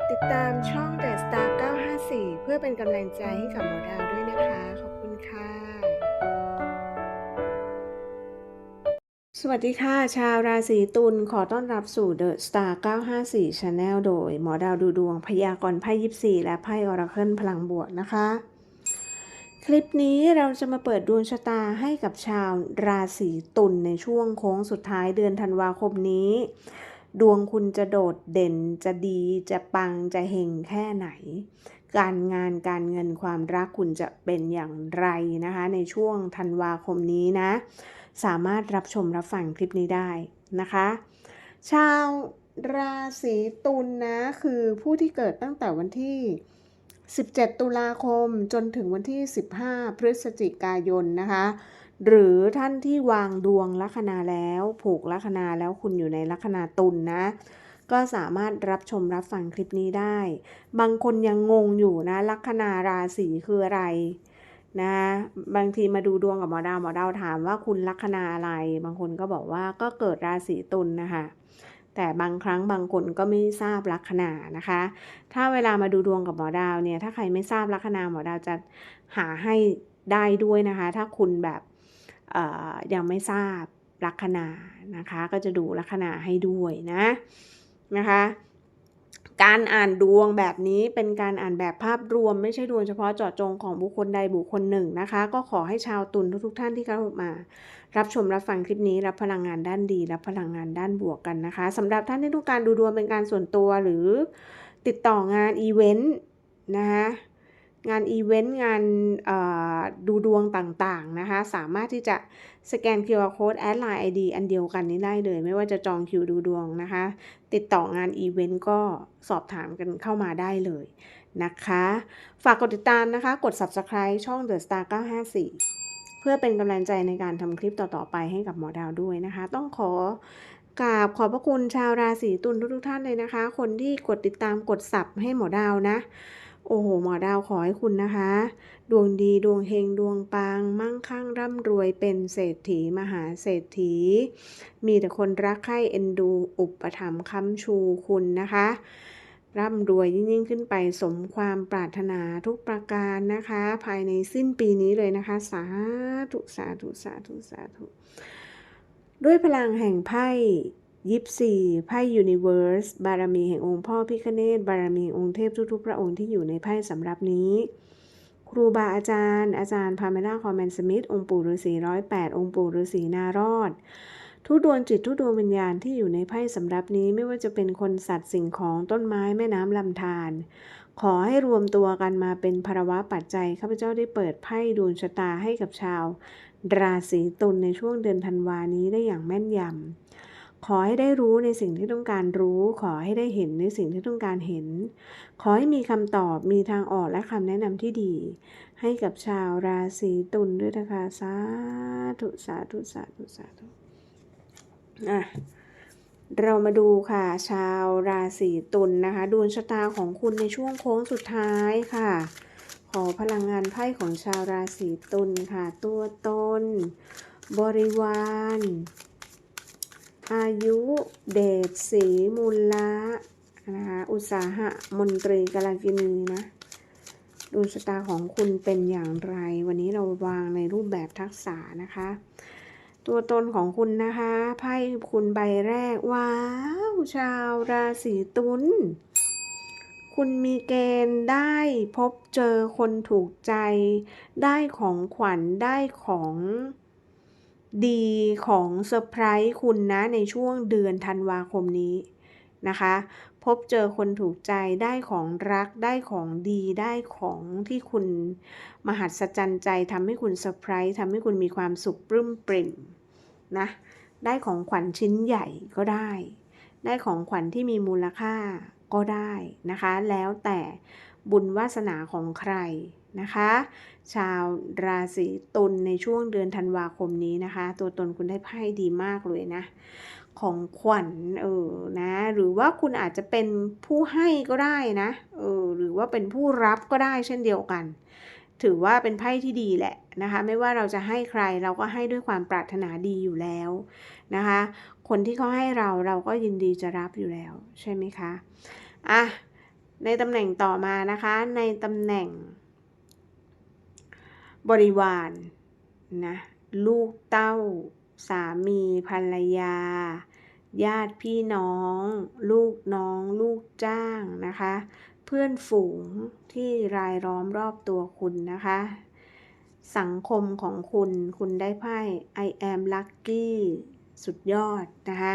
ดติดตามช่อง The Star 954 เพื่อเป็นกำลังใจให้กับหมอดาวด้วยนะคะ ขอบคุณค่ะ สวัสดีค่ะ ชาวราศีตุลขอต้อนรับสู่ The Star 954 Channel โดย หมอดาวดูดวงพยากรณ์ไพ่ยิปซีและไพ่ออราเคิลพลังบวกนะคะ คลิปนี้เราจะมาเปิดดวงชะตาให้กับชาวราศีตุลในช่วงโค้งสุดท้ายเดือนธันวาคมนี้ ดวงคุณจะโดดเด่นจะดีจะปังจะเฮงแค่ไหน การงานการเงินความรักคุณจะเป็นอย่างไรนะคะ ในช่วงธันวาคมนี้นะ สามารถรับชมรับฟังคลิปนี้ได้นะคะ ชาวราศีตุลนะคือผู้ที่เกิดตั้งแต่วันที่ 17 ตุลาคมจนถึงวันที่ 15 พฤศจิกายนนะคะ หรือท่านที่วางดวงลัคนาแล้วผูกลัคนาแล้วคุณอยู่ในลัคนาตุลนนะก็สามารถรับชมรับฟังคลิปนี้ได้ บางคนยังงงอยู่นะ ลัคนาราศีคืออะไรนะ บางทีมาดูดวงกับหมอดาวหมอดาวถามว่าคุณลัคนาอะไร บางคนก็บอกว่าก็เกิดราศีตุลนนะคะ แต่บางครั้งบางคนก็ไม่ทราบลัคนานะคะ ถ้าเวลามาดูดวงกับหมอดาวเนี่ย ถ้าใครไม่ทราบลัคนาหมอดาวจะหาให้ได้ด้วยนะคะ ถ้าคุณแบบ ยังไม่ทราบลัคนานะคะ ก็จะดูลัคนาให้ด้วยนะนะคะการอ่านดวงแบบนี้เป็นการอ่านแบบภาพรวม ไม่ใช่ดวงเฉพาะเจาะจงของบุคคลใดบุคคลหนึ่งนะคะ ก็ขอให้ชาวตุลทุกๆท่านที่เข้ามา รับชมรับฟังคลิปนี้รับพลังงานด้านดีรับพลังงานด้านบวกกันนะคะสำหรับท่านที่ต้องการดูดวงเป็นการส่วนตัวหรือติดต่องานอีเวนต์นะคะ งานอีเวนต์ งานดูดวงต่างๆนะคะ สามารถที่จะสแกน QR Code แอดไลน์ ID อันเดียวกันนี้ได้เลย ไม่ว่าจะจองคิวดูดวงนะคะ ติดต่องานอีเวนต์ก็สอบถามกันเข้ามาได้เลยนะคะ ฝากกดติดตามนะคะ กด Subscribe ช่อง The Star 954 เพื่อเป็นกำลังใจในการทำคลิปต่อๆไปให้กับหมอดาวด้วยนะคะ ต้องขอกราบขอบพระคุณชาวราศีตุลทุกๆท่านเลยนะคะ คนที่กดติดตามกดสับให้หมอดาวนะ โอ้โห หมอดาวขอให้คุณนะคะ ดวงดีดวงเฮงดวงปัง มั่งคั่งร่ำรวยเป็นเศรษฐีมหาเศรษฐี มีแต่คนรักใคร่เอ็นดูอุปถัมภ์ค้ำชูคุณนะคะ ร่ำรวยยิ่งขึ้นไปสมความปรารถนาทุกประการนะคะ ภายในสิ้นปีนี้เลยนะคะ สาธุสาธุสาธุสาธุด้วยพลังแห่งไพ่ ยิปซีไพ่ยูนิเว r ร์สบารมีแห่งองค์พ่อพิคเนตบารมีองค์เทพทุกๆ พระองค์ที่อยู่ในไพ่สำหรับนี้ ครูบาอาจารย์ อาจารย์พาเมล่าคอมแมนสมิธองค์ปู่ฤาษีร้อยแปดองค์ปู่ฤาษีนารอดทุกดวงจิตทุกดวงวิญญาณที่อยู่ในไพ่สำรับนี้ไม่ว่าจะเป็นคนสัตว์สิ่งของต้นไม้แม่น้ำลำธารขอให้รวมตัวกันมาเป็นภาวะปัจจัยข้าพเจ้าได้เปิดไพ่ดวงชะตาให้กับชาว ราศีตุลในช่วงเดือนธันวานี้ได้อย่างแม่นยำ ขอให้ได้รู้ในสิ่งที่ต้องการรู้ ขอให้ได้เห็นในสิ่งที่ต้องการเห็น ขอให้มีคำตอบมีทางออกและคำแนะนำที่ดี ให้กับชาวราศีตุลด้วยนะคะสาธุสาธุสาธุสาธุอะเรามาดูค่ะ ชาวราศีตุลนะคะดวงชะตาของคุณในช่วงโค้งสุดท้ายค่ะ ขอพลังงานไพ่ของชาวราศีตุลค่ะ ตัวตน บริวาร อายุเดชสีมูลละนะคะอุตสาหะมนตรีกาลกินีนะดวงชะตาของคุณเป็นอย่างไร วันนี้เราวางในรูปแบบทักษะนะคะ ตัวตนของคุณนะคะไพ่คุณใบแรกว้าวชาวราศีตุลคุณมีเกณฑ์ได้พบเจอคนถูกใจ ได้ของขวัญได้ของ ดีของเซอร์ไพรส์คุณนะในช่วงเดือนธันวาคมนี้นะคะ พบเจอคนถูกใจได้ของรักได้ของดีได้ของที่คุณมหัศจรรย์ใจทำให้คุณเซอร์ไพรส์ทำให้คุณมีความสุขปลื้มปริ่มนะได้ของขวัญชิ้นใหญ่ก็ได้ ได้ของขวัญที่มีมูลค่าก็ได้นะคะ แล้วแต่บุญวาสนาของใคร นะคะ ชาวราศีตุลในช่วงเดือนธันวาคมนี้นะคะ ตัวตนคุณได้ไพ่ดีมากเลยนะ ของขวัญเออนะ หรือว่าคุณอาจจะเป็นผู้ให้ก็ได้นะเออหรือว่าเป็นผู้รับก็ได้เช่นเดียวกัน ถือว่าเป็นไพ่ที่ดีแหละนะคะ ไม่ว่าเราจะให้ใครเราก็ให้ด้วยความปรารถนาดีอยู่แล้วนะคะ คนที่เขาให้เราเราก็ยินดีจะรับอยู่แล้ว ใช่ไหมคะอะในตำแหน่งต่อมานะคะ ในตำแหน่ง บริวารนะลูกเต้า สามีภรรยา ญาติพี่น้อง ลูกน้อง ลูกจ้างนะคะ เพื่อนฝูงที่รายล้อมรอบตัวคุณนะคะ สังคมของคุณคุณได้ไพ่ I am lucky สุดยอดนะคะ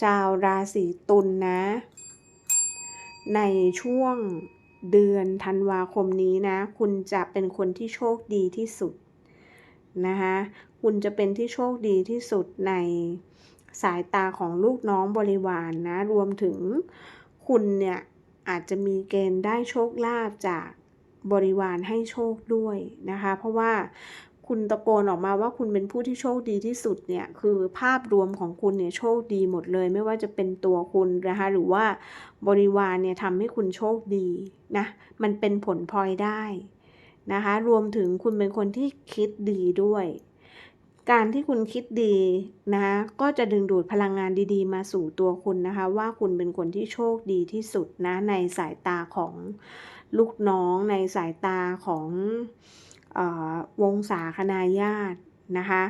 ชาวราศีตุลนนะ ในช่วง เดือนธันวาคมนี้นะ คุณจะเป็นคนที่โชคดีที่สุดนะคะคุณจะเป็นที่โชคดีที่สุดในสายตาของลูกน้องบริวารนนะ รวมถึงคุณเนี่ยอาจจะมีเกณฑ์ได้โชคลาภจากบริวารให้โชคด้วยนะคะ เพราะว่า คุณตะโกนออกมาว่าคุณเป็นผู้ที่โชคดีที่สุดเนี่ยคือภาพรวมของคุณเนี่ยโชคดีหมดเลย ไม่ว่าจะเป็นตัวคุณนะคะหรือว่าบริวารเนี่ยทำให้คุณโชคดีนะมันเป็นผลพลอยได้นะคะรวมถึงคุณเป็นคนที่คิดดีด้วย การที่คุณคิดดีนะคะก็จะดึงดูดพลังงานดีๆ มาสู่ตัวคุณนะคะ ว่าคุณเป็นคนที่โชคดีที่สุดนะในสายตาของลูกน้องในสายตาของ วงศาคณาญาตินะคะ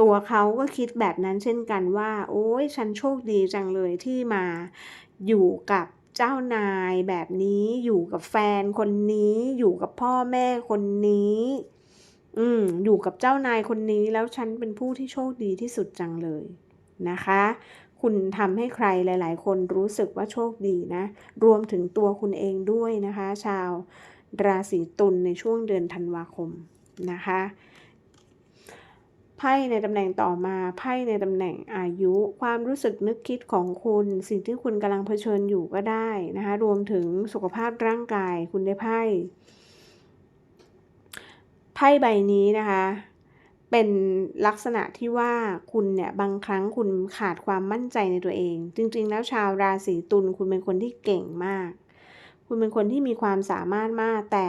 ตัวเขาก็คิดแบบนั้นเช่นกันว่า โอ้ยฉันโชคดีจังเลยที่มาอยู่กับเจ้านายแบบนี้อยู่กับแฟนคนนี้อยู่กับพ่อแม่คนนี้ อืมอยู่กับเจ้านายคนนี้แล้วฉันเป็นผู้ที่โชคดีที่สุดจังเลยนะคะ คุณทำให้ใครหลาย ๆ คนรู้สึกว่าโชคดีนะ รวมถึงตัวคุณเองด้วยนะคะ ชาวราศีตุลในช่วงเดือนธันวาคม นะคะไพ่ในตำแหน่งต่อมาไพ่ในตำแหน่งอายุ ความรู้สึกนึกคิดของคุณ สิ่งที่คุณกำลังเผชิญอยู่ก็ได้นะคะรวมถึงสุขภาพร่างกายคุณได้ไพ่ไพ่ใบนี้นะคะเป็นลักษณะที่ว่าคุณเนี่ยบางครั้งคุณขาดความมั่นใจในตัวเอง จริง ๆ แล้วชาวราศีตุลคุณเป็นคนที่เก่งมาก คุณเป็นคนที่มีความสามารถมากแต่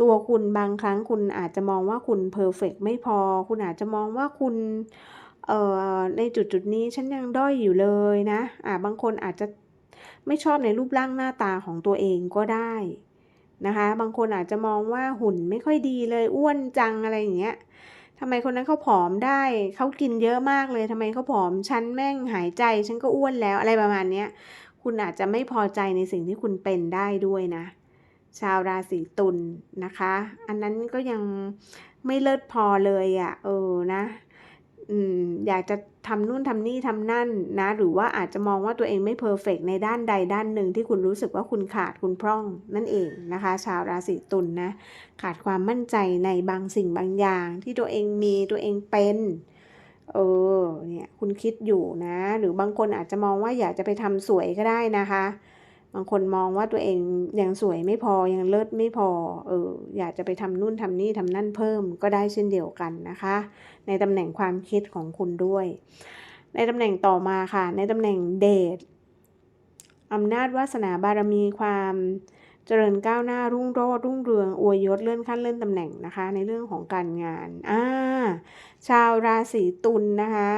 ตัวคุณบางครั้งคุณอาจจะมองว่าคุณเพอร์เฟกไม่พอ คุณอาจจะมองว่าคุณเอ่อในจุดจุดนี้ฉันยังด้อยอยู่เลยนะอ่าบางคนอาจจะไม่ชอบในรูปร่างหน้าตาของตัวเองก็ได้นะคะ บางคนอาจจะมองว่าหุ่นไม่ค่อยดีเลยอ้วนจังอะไรอย่างเงี้ยทำไมคนนั้นเขาผอมได้ เขากินเยอะมากเลยทำไมเขาผอม ฉันแม่งหายใจ ฉันก็อ้วนแล้วอะไรประมาณเนี้ย คุณอาจจะไม่พอใจในสิ่งที่คุณเป็นได้ด้วยนะ ชาวราศีตุลนนะคะ อันนั้นก็ยังไม่เลิศพอเลยอะ่ะ เออนะอืมอยากจะทำนู่นทำนี่ทำนั่นนะ หรือว่าอาจจะมองว่าตัวเองไม่เพอร์เฟกในด้านใดด้านหนึ่งที่คุณรู้สึกว่าคุณขาดคุณพร่องนั่นเองนะคะ ชาวราศีตุลนนะขาดความมั่นใจในบางสิ่งบางอย่างที่ตัวเองมีตัวเองเป็นเออเนี่ยคุณคิดอยู่นะ หรือบางคนอาจจะมองว่าอยากจะไปทำสวยก็ได้นะคะ บางคนมองว่าตัวเองยังสวยไม่พอยังเลิศไม่พอเอออยากจะไปทำนู่นทำนี่ทำนั่นเพิ่มก็ได้เช่นเดียวกันนะคะ ในตำแหน่งความคิดของคุณด้วย ในตำแหน่งต่อมาค่ะ ในตำแหน่งเดชอำนาจวาสนาบารมีความเจริญก้าวหน้ารุ่งโรจน์รุ่งเรืองอวยยศเลื่อนขั้นเลื่อนตำแหน่งนะคะ ในเรื่องของการงานอ่าชาวราศีตุลนนะคะ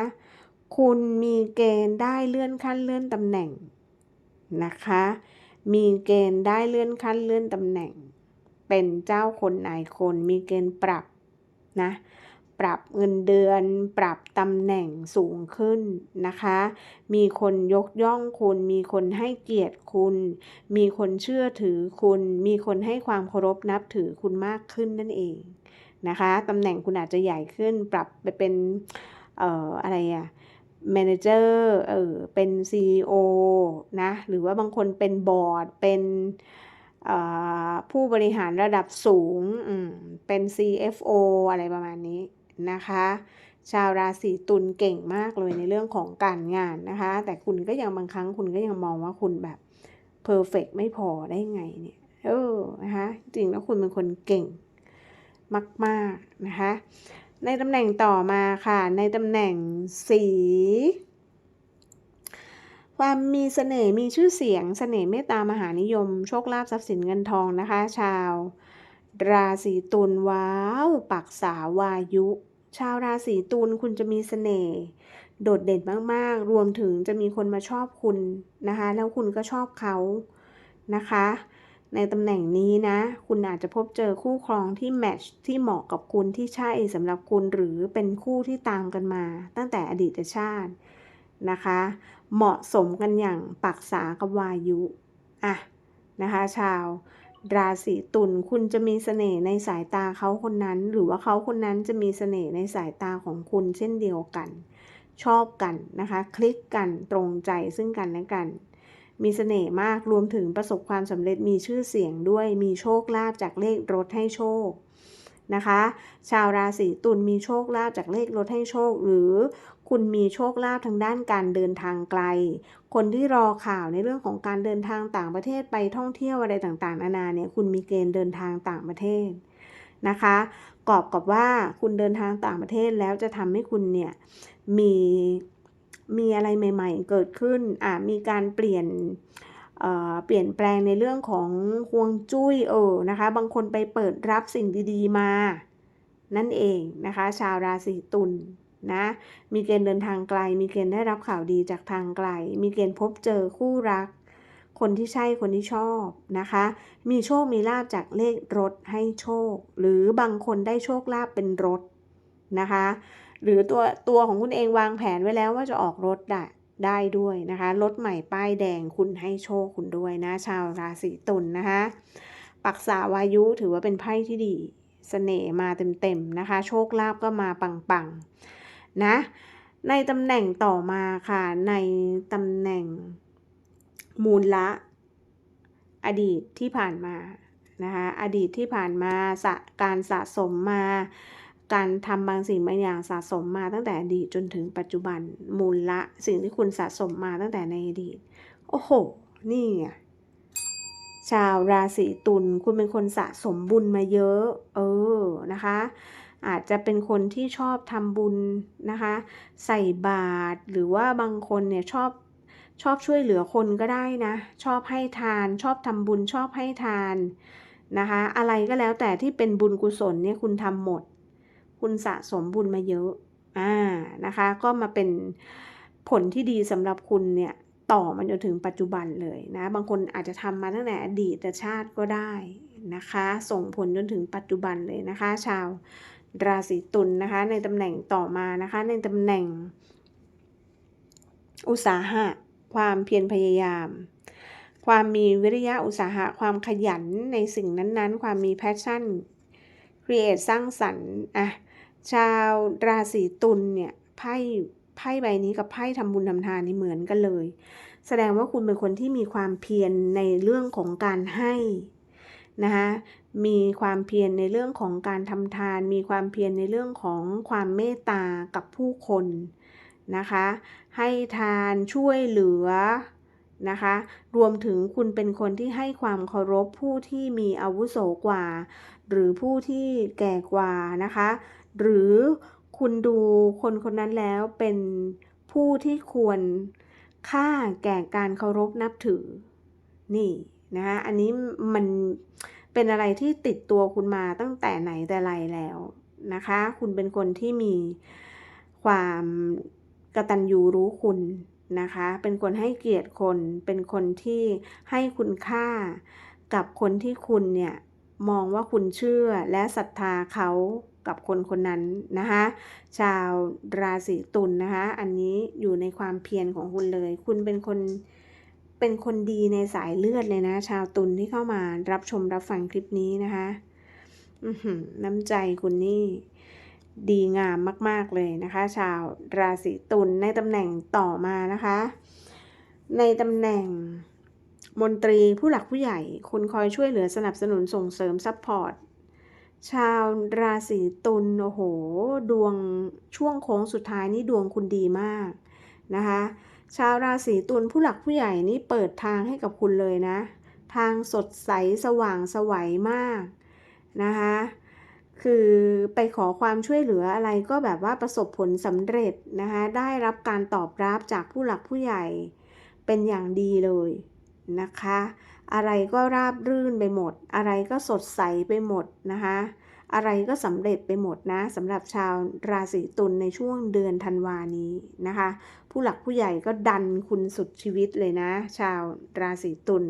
คุณมีเกณฑ์ได้เลื่อนขั้นเลื่อนตำแหน่ง นะคะ มีเกณฑ์ได้เลื่อนขั้นเลื่อนตำแหน่ง เป็นเจ้าคนนายคนมีเกณฑ์ปรับนะปรับเงินเดือน ปรับตำแหน่งสูงขึ้นนะคะ มีคนยกย่องคุณ มีคนให้เกียรติคุณ มีคนเชื่อถือคุณ มีคนให้ความเคารพนับถือคุณมากขึ้นนั่นเองนะคะตำแหน่งคุณอาจจะใหญ่ขึ้น ปรับไปเป็น เอ่ออะไรอะ แมเนเจอร์เออเป็น CEO นะ หรือว่าบางคนเป็นบอร์ด เป็นผู้บริหารระดับสูง เป็น CFO อะไรประมาณนี้นะคะ ชาวราศีตุลเก่งมากเลยในเรื่องของการงานนะคะ แต่คุณก็ยังบางครั้งคุณก็ยังมองว่าคุณแบบเพอร์เฟกไม่พอได้ไงเนี่ยเออนะคะ จริงแล้วคุณเป็นคนเก่งมาก ๆ นะคะ ในตำแหน่งต่อมาค่ะ ในตำแหน่งสี ความมีเสน่ห์มีชื่อเสียงเสน่ห์เมตตามหานิยม โชคลาภทรัพย์สินเงินทองนะคะ ชาว ราศีตุลว้าวปักษาวายุ ชาวราศีตุลคุณจะมีเสน่ห์โดดเด่นมากๆ รวมถึงจะมีคนมาชอบคุณนะคะ แล้วคุณก็ชอบเขานะคะ ในตำแหน่งนี้นะ คุณอาจจะพบเจอคู่ครองที่แมทช์ที่เหมาะกับคุณที่ใช่สำหรับคุณหรือเป็นคู่ที่ตามกันมา ตั้งแต่อดีตชาตินะคะ เหมาะสมกันอย่างปักษากับวายุอะนะคะชาวราศีตุลคุณจะมีเสน่ห์ในสายตาเขาคนนั้น หรือว่าเขาคนนั้นจะมีเสน่ห์ในสายตาของคุณเช่นเดียวกัน ชอบกันนะคะ คลิกกันตรงใจซึ่งกันและกัน มีเสน่ห์มากรวมถึงประสบความสำเร็จมีชื่อเสียงด้วยมีโชคลาภจากเลขรถให้โชคนะคะ ชาวราศีตุลมีโชคลาภจากเลขรถให้โชค หรือคุณมีโชคลาภทางด้านการเดินทางไกล คนที่รอข่าวในเรื่องของการเดินทางต่างประเทศไปท่องเที่ยวอะไรต่างๆ นานาเนี่ยคุณมีเกณฑ์เดินทางต่างประเทศนะคะกอบกับว่าคุณเดินทางต่างประเทศแล้วจะทำให้คุณเนี่ยมี มีอะไรใหม่ ๆ เกิดขึ้นอ่ามีการเปลี่ยนเปลี่ยนแปลงในเรื่องของฮวงจุ้ยเออนะคะ บางคนไปเปิดรับสิ่งดีๆมา นั่นเองนะคะ ชาวราศีตุลนะ มีเกณฑ์เดินทางไกล มีเกณฑ์ได้รับข่าวดีจากทางไกล มีเกณฑ์พบเจอคู่รัก คนที่ใช่คนที่ชอบนะคะ มีโชคมีลาบจากเลขรถให้โชค หรือบางคนได้โชคลาภเป็นรถนะคะ หรือตัวตัวของคุณเองวางแผนไว้แล้วว่าจะออกรถได้ได้ด้วยนะคะ รถใหม่ป้ายแดงคุณให้โชคคุณด้วยนะ ชาวราศีตุลนนะคะ ปักษาวายุถือว่าเป็นไพ่ที่ดีเสน่ห์มาเต็มๆนะคะ โชคลาภก็มาปังๆนะ ในตำแหน่งต่อมาค่ะ ในตำแหน่งมูลละ อดีตที่ผ่านมานะคะ อดีตที่ผ่านมาสะการสะสมมา การทำบางสิ่งบางอย่างสะสมมาตั้งแต่อดีตจนถึงปัจจุบันมูลละสิ่งที่คุณสะสมมาตั้งแต่ในอดีต โอ้โห นี่ไงชาวราศีตุลคุณเป็นคนสะสมบุญมาเยอะ เออนะคะ อาจจะเป็นคนที่ชอบทำบุญนะคะ ใส่บาตรหรือว่าบางคนเนี่ยชอบชอบช่วยเหลือคนก็ได้นะ ชอบให้ทาน ชอบทำบุญชอบให้ทานนะคะ อะไรก็แล้วแต่ที่เป็นบุญกุศลเนี่ยคุณทำหมด คุณสะสมบุญมาเยอะอ่านะคะ ก็มาเป็นผลที่ดีสำหรับคุณเนี่ยต่อมันจนถึงปัจจุบันเลยนะ บางคนอาจจะทำมาตั้งแต่อดีตชาติก็ได้นะคะ ส่งผลจนถึงปัจจุบันเลยนะคะ ชาวราศีตุลนนะคะ ในตำแหน่งต่อมานะคะ ในตำแหน่ง อุตสาหะ ความเพียรพยายาม ความมีวิริยะอุตสาหะ ความขยันในสิ่งนั้นๆ ความมีแพชชั่นครีเอทสร้างสรรค์อะ ชาวราศีตุลเนี่ยไพ่ไพ่ใบนี้กับไพ่ทำบุญทำทานนี่เหมือนกันเลย แสดงว่าคุณเป็นคนที่มีความเพียรในเรื่องของการให้นะคะมีความเพียรในเรื่องของการทำทาน มีความเพียรในเรื่องของความเมตตากับผู้คนนะคะ ให้ทานช่วยเหลือนะคะ รวมถึงคุณเป็นคนที่ให้ความเคารพผู้ที่มีอาวุโสกว่า หรือผู้ที่แก่กว่านะคะ หรือคุณดูคนคนนั้นแล้วเป็นผู้ที่ควรค่าแก่การเคารพนับถือ นี่นะคะอันนี้มันเป็นอะไรที่ติดตัวคุณมาตั้งแต่ไหนแต่ไรแล้วนะคะ คุณเป็นคนที่มีความกระตัญญูรู้คุณนะคะ เป็นคนให้เกียรติคน เป็นคนที่ให้คุณค่ากับคนที่คุณเนี่ยมองว่าคุณเชื่อและศรัทธาเขา กับคนคนนั้นนะคะ ชาวราศีตุลนนะคะ อันนี้อยู่ในความเพียรของคุณเลย คุณเป็นคนเป็นคนดีในสายเลือดเลยนะ ชาวตุลที่เข้ามารับชมรับฟังคลิปนี้นะคะน้ำใจคุณนี่ดีงามมาก ๆ เลยนะคะ ชาวราศีตุลในตำแหน่งต่อมานะคะ ในตำแหน่งมนตรีผู้หลักผู้ใหญ่ คุณคอยช่วยเหลือสนับสนุนส่งเสริมซัพพอร์ต ชาวราศีตุลโอ้โห ดวงช่วงโค้งสุดท้ายนี่ดวงคุณดีมากนะคะ ชาวราศีตุลผู้หลักผู้ใหญ่นี่เปิดทางให้กับคุณเลยนะ ทางสดใสสว่างสวัยมากนะคะคือไปขอความช่วยเหลืออะไรก็แบบว่าประสบผลสำเร็จนะคะได้รับการตอบรับจากผู้หลักผู้ใหญ่เป็นอย่างดีเลยนะคะ อะไรก็ราบรื่นไปหมด อะไรก็สดใสไปหมดนะคะ อะไรก็สำเร็จไปหมดนะสำหรับชาวราศีตุลในช่วงเดือนธันวานี้นะคะ ผู้หลักผู้ใหญ่ก็ดันคุณสุดชีวิตเลยนะ ชาวราศีตุล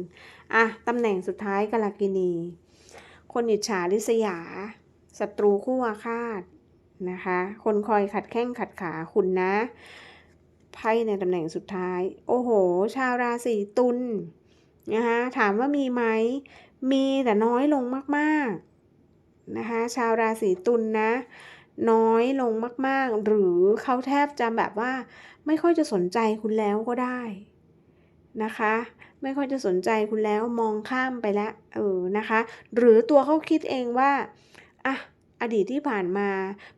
อะตำแหน่งสุดท้ายกาลกินี คนอิจฉาริษยาศัตรูคู่อาฆาตนะคะ คนคอยขัดแข้งขัดขาคุณนะไพ่ในตำแหน่งสุดท้าย โอ้โห ชาวราศีตุล นะคะถามว่ามีไหมมีแต่น้อยลงมากๆนะคะชาวราศีตุลนะน้อยลงมากๆ หรือเขาแทบจะแบบว่า ไม่ค่อยจะสนใจคุณแล้วก็ได้นะคะ ไม่ค่อยจะสนใจคุณแล้วมองข้ามไปแล้วเออนะคะ หรือตัวเขาคิดเองว่าอะอดีตที่ผ่านมา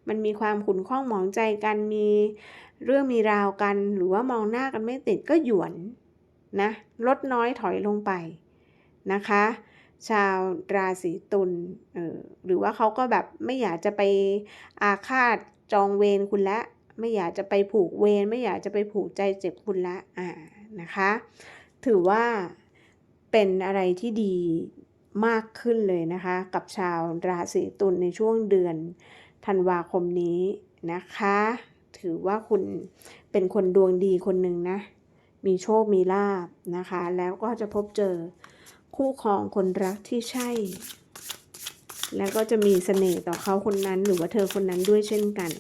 มันมีความขุ่นข้องหมองใจกันมีเรื่องมีราวกัน หรือว่ามองหน้ากันไม่ติดก็หยวน นะลดน้อยถอยลงไปนะคะ ชาวราศีตุลออหรือว่าเขาก็แบบไม่อยากจะไปอาฆาตจองเวรคุณละ ไม่อยากจะไปผูกเวรไม่อยากจะไปผูกใจเจ็บคุณละอ่านะคะ ถือว่าเป็นอะไรที่ดีมากขึ้นเลยนะคะ กับชาวราศีตุลในช่วงเดือนธันวาคมนี้นะคะ ถือว่าคุณเป็นคนดวงดีคนหนึ่งนะ มีโชคมีลาบนะคะ แล้วก็จะพบเจอคู่ครองคนรักที่ใช่ แล้วก็จะมีเสน่ห์ต่อเขาคนนั้นหรือว่าเธอคนนั้นด้วยเช่นกัน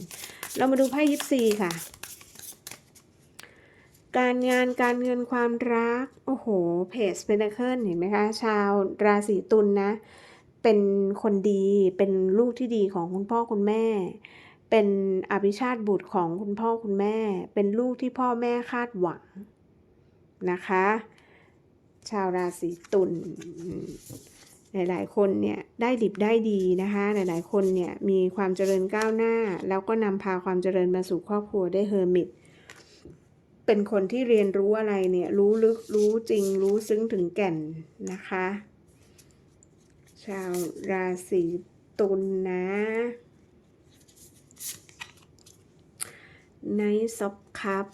เรามาดูไพ่ยิปซีค่ะ การงานการเงินความรัก โอ้โหเพจเพนเคิลเห็นไหมคะ ชาวราศีตุลนนะ เป็นคนดีเป็นลูกที่ดีของคุณพ่อคุณแม่เป็นอภิชาติบุตรของคุณพ่อคุณแม่ เป็นลูกที่พ่อแม่คาดหวัง นะคะ ชาวราศีตุลหลายๆ คนเนี่ยได้ดิบได้ดีนะคะ หลายๆ คนเนี่ยมีความเจริญก้าวหน้า แล้วก็นำพาความเจริญมาสู่ครอบครัวได้เฮอร์มิตเป็นคนที่เรียนรู้อะไรเนี่ยรู้ลึกรู้จริงรู้ซึ้งถึงแก่นนะคะ ชาวราศีตุลนะในซอบคัพ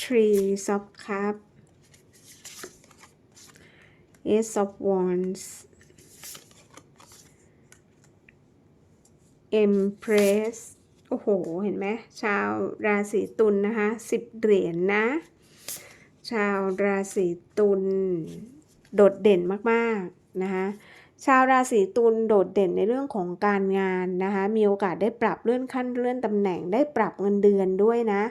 Tree of Cup Ace of Wands Empress โอ้โห เห็นไหม ชาวราศีตุลนนะคะสิบเหรียญนนะ ชาวราศีตุลโดดเด่นมากๆนะคะชาวราศีตุลโดดเด่นในเรื่องของการงานนะคะ มีโอกาสได้ปรับเลื่อนขั้นเลื่อนตำแหน่งได้ปรับเงินเดือนด้วยนะ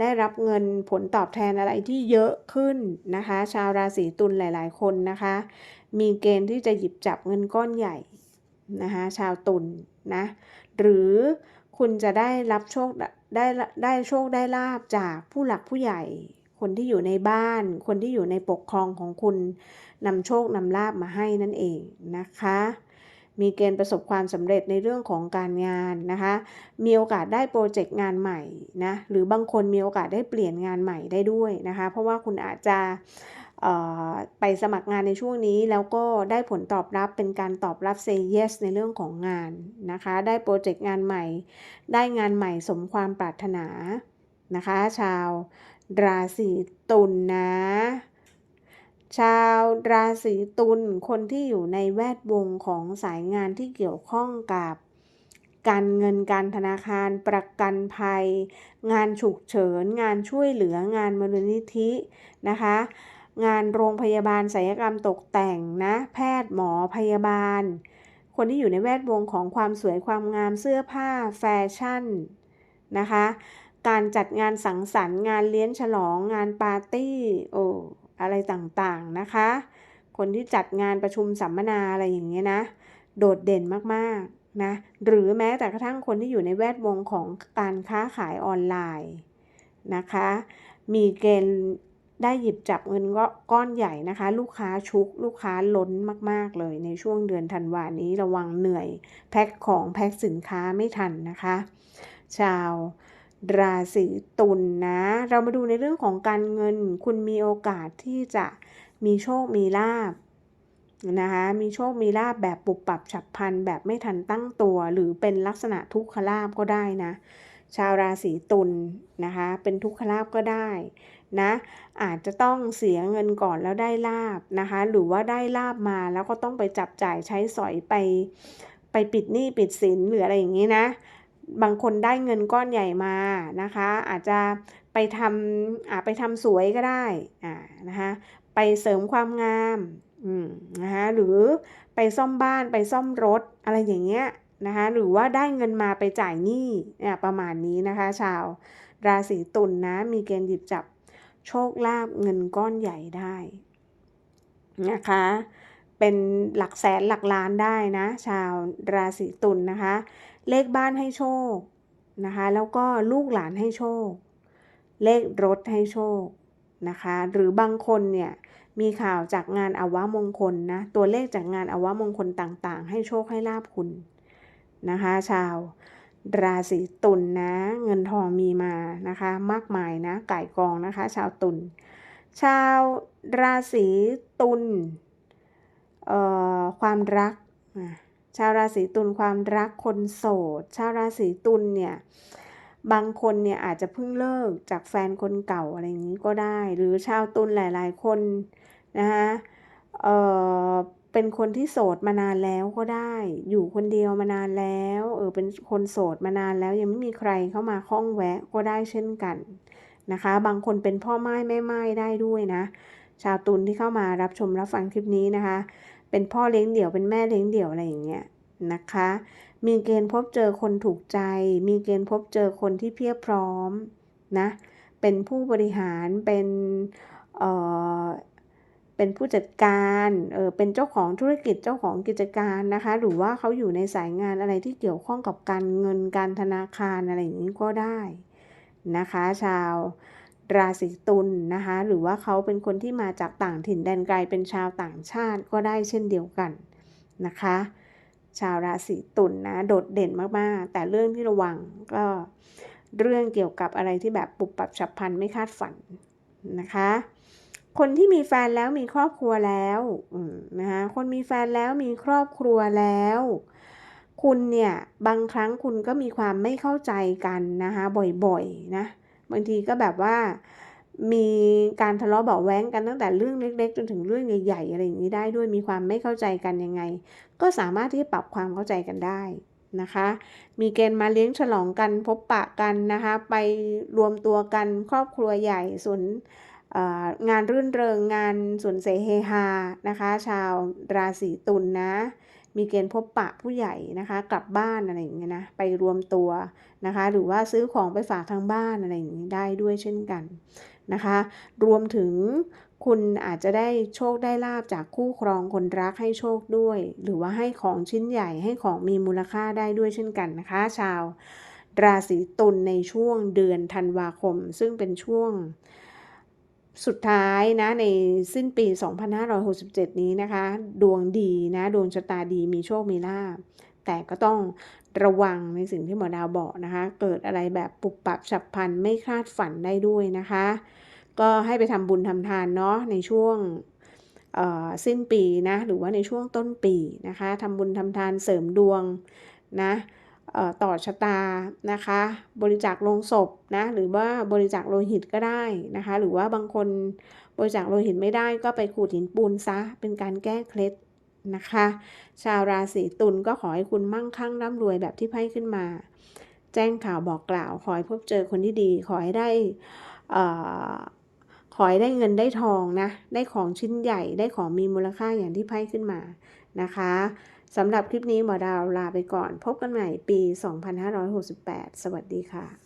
ได้รับเงินผลตอบแทนอะไรที่เยอะขึ้นนะคะ ชาวราศีตุลหลาย ๆ คนนะคะ มีเกณฑ์ที่จะหยิบจับเงินก้อนใหญ่นะคะชาวตุลนะหรือคุณจะได้รับโชคได้ได้โชคได้ลาบจากผู้หลักผู้ใหญ่ คนที่อยู่ในบ้าน คนที่อยู่ในปกครองของคุณนำโชคนำลาบมาให้นั่นเองนะคะ มีเกณฑ์ประสบความสำเร็จในเรื่องของการงานนะคะ มีโอกาสได้โปรเจกต์งานใหม่นะ หรือบางคนมีโอกาสได้เปลี่ยนงานใหม่ได้ด้วยนะคะ เพราะว่าคุณอาจจะไปสมัครงานในช่วงนี้แล้วก็ได้ผลตอบรับเป็นการตอบรับ say yes ในเรื่องของงานนะคะ ได้โปรเจกต์งานใหม่ ได้งานใหม่สมความปรารถนานะคะ ชาวราศีตุลนนะ ชาวราศีตุลคนที่อยู่ในแวดวงของสายงานที่เกี่ยวข้องกับการเงินการธนาคารประกันภัย งานฉุกเฉิน งานช่วยเหลืองานมูลนิธินะคะ งานโรงพยาบาลศัลยกรรมตกแต่งนะ แพทย์หมอพยาบาล คนที่อยู่ในแวดวงของความสวยความงามเสื้อผ้าแฟชั่นนะคะ การจัดงานสังสรรค์งานเลี้ยงฉลองงานปาร์ตี้โอ้ อะไรต่างๆนะคะ คนที่จัดงานประชุมสัมมนาอะไรอย่างเงี้ยนะ โดดเด่นมากๆนะหรือแม้แต่กระทั่งคนที่อยู่ในแวดวงของการค้าขายออนไลน์นะคะ มีเกณฑ์ได้หยิบจับเงินก้อนใหญ่นะคะ ลูกค้าชุก ลูกค้าล้นมาก ๆ เลยในช่วงเดือนธันวานี้ระวังเหนื่อย แพ็คของแพ็คสินค้าไม่ทันนะคะ ชาว ราศีตุลนนะ เรามาดูในเรื่องของการเงิน คุณมีโอกาสที่จะมีโชคมีลาบนะคะมีโชคมีลาบแบบปุบปับฉับพลันแบบไม่ทันตั้งตัว หรือเป็นลักษณะทุกขลาบก็ได้นะ ชาวราศีตุลนนะคะเป็นทุกขลาบก็ได้นะอาจจะต้องเสียเงินก่อนแล้วได้ลาบนะคะ หรือว่าได้ลาบมาแล้วก็ต้องไปจับจ่ายใช้สอยไป ไปปิดหนี้ปิดสินหรืออะไรอย่างนี้นะ บางคนได้เงินก้อนใหญ่มานะคะ อาจจะไปทำอาไปทำสวยก็ได้อ่านะคะไปเสริมความงามอืมนะคะหรือไปซ่อมบ้านไปซ่อมรถอะไรอย่างเงี้ยนะคะหรือว่าได้เงินมาไปจ่ายหนี้เนี่ยประมาณนี้นะคะ ชาวราศีตุลนนะมีเกณฑ์หยิบจับโชคลาภเงินก้อนใหญ่ได้นะคะ เป็นหลักแสนหลักล้านได้นะ ชาวราศีตุลนนะคะ เลขบ้านให้โชคนะคะ แล้วก็ลูกหลานให้โชค เลขรถให้โชคนะคะ หรือบางคนเนี่ยมีข่าวจากงานอวมงคลนะ ตัวเลขจากงานอวมงคลต่างๆ ให้โชคให้ลาบคุณนะคะ ชาวราศีตุลนนะ เงินทองมีมานะคะ มากมายนะไก่กองนะคะ ชาวตุลชาวราศีตุลเอ่อความรัก ชาวราศีตุลความรักคนโสด ชาวราศีตุลเนี่ยบางคนเนี่ยอาจจะเพิ่งเลิกจากแฟนคนเก่าอะไรอย่างนี้ก็ได้ หรือชาวตุลหลาย ๆ คนนะคะเออเป็นคนที่โสดมานานแล้วก็ได้ อยู่คนเดียวมานานแล้วเออเป็นคนโสดมานานแล้วยังไม่มีใครเข้ามาคล้องแวะก็ได้เช่นกันนะคะ บางคนเป็นพ่อไม้แม่ไม้ได้ด้วยนะ ชาวตุลที่เข้ามารับชมรับฟังคลิปนี้นะคะ เป็นพ่อเลี้ยงเดี่ยวเป็นแม่เลี้ยงเดี่ยวอะไรอย่างเงี้ยนะคะ มีเกณฑ์พบเจอคนถูกใจ มีเกณฑ์พบเจอคนที่เพียบพร้อมนะเป็นผู้บริหารเป็นเอ่อเป็นผู้จัดการเออเป็นเจ้าของธุรกิจเจ้าของกิจการนะคะ หรือว่าเขาอยู่ในสายงานอะไรที่เกี่ยวข้องกับการเงินการธนาคารอะไรอย่างนี้ก็ได้นะคะ ชาว ราศีตุลนนะคะ หรือว่าเขาเป็นคนที่มาจากต่างถิ่นแดนไกลเป็นชาวต่างชาติก็ได้เช่นเดียวกันนะคะ ชาวราศีตุลนนะโดดเด่นมากๆ แต่เรื่องที่ระวังก็เรื่องเกี่ยวกับอะไรที่แบบปุบปับฉับพลันไม่คาดฝันนะคะ คนที่มีแฟนแล้วมีครอบครัวแล้วนะคะคนมีแฟนแล้วมีครอบครัวแล้ว คุณเนี่ยบางครั้งคุณก็มีความไม่เข้าใจกันนะคะบ่อยๆนะ บางทีก็แบบว่ามีการทะเลาะเบาแว้งกันตั้งแต่เรื่องเล็ก ๆ จนถึงเรื่องใหญ่ๆอะไรอย่างนี้ได้ด้วยมีความไม่เข้าใจกันยังไง ก็สามารถที่จะปรับความเข้าใจกันได้นะคะ มีเกณฑ์มาเลี้ยงฉลองกันพบปะกันนะคะ ไปรวมตัวกันครอบครัวใหญ่ส่วนงานรื่นเริงงานส่วนเสเฮฮานะคะ ชาวราศีตุลนนะ มีเกณฑ์พบปะผู้ใหญ่นะคะ กลับบ้านอะไรอย่างเงี้ยนะไปรวมตัวนะคะ หรือว่าซื้อของไปฝากทางบ้านอะไรอย่างนี้ได้ด้วยเช่นกันนะคะ รวมถึงคุณอาจจะได้โชคได้ลาบจากคู่ครองคนรักให้โชคด้วย หรือว่าให้ของชิ้นใหญ่ให้ของมีมูลค่าได้ด้วยเช่นกันนะคะ ชาว ราศีตุลในช่วงเดือนธันวาคม ซึ่งเป็นช่วง สุดท้ายนะในสิ้นปี 2567 นี้นะคะ ดวงดีนะดวงชะตาดีมีโชคมีลาภแต่ก็ต้องระวังในสิ่งที่หมอดาวบอกนะคะ เกิดอะไรแบบปุบปับฉับพลันไม่คาดฝันได้ด้วยนะคะ ก็ให้ไปทำบุญทำทานเนาะในช่วงสิ้นปีนะหรือว่าในช่วงต้นปีนะคะทำบุญทำทานเสริมดวงนะ ต่อชะตานะคะ บริจาคโลงศพนะหรือว่าบริจาคโลหิตก็ได้นะคะ หรือว่าบางคนบริจาคโลหิตไม่ได้ก็ไปขูดหินปูนซะเป็นการแก้เคล็ดนะคะ ชาวราศีตุลก็ขอให้คุณมั่งคั่งร่ำรวยแบบที่ไพ่ขึ้นมา แจ้งข่าวบอกกล่าว ขอให้พบเจอคนที่ดี ขอให้ได้ขอให้ได้เงินได้ทองนะ ได้ของชิ้นใหญ่ ได้ของมีมูลค่าอย่างที่ไพ่ขึ้นมานะคะ สำหรับคลิปนี้หมอดาวลาไปก่อน พบกันใหม่ปี 2568 สวัสดีค่ะ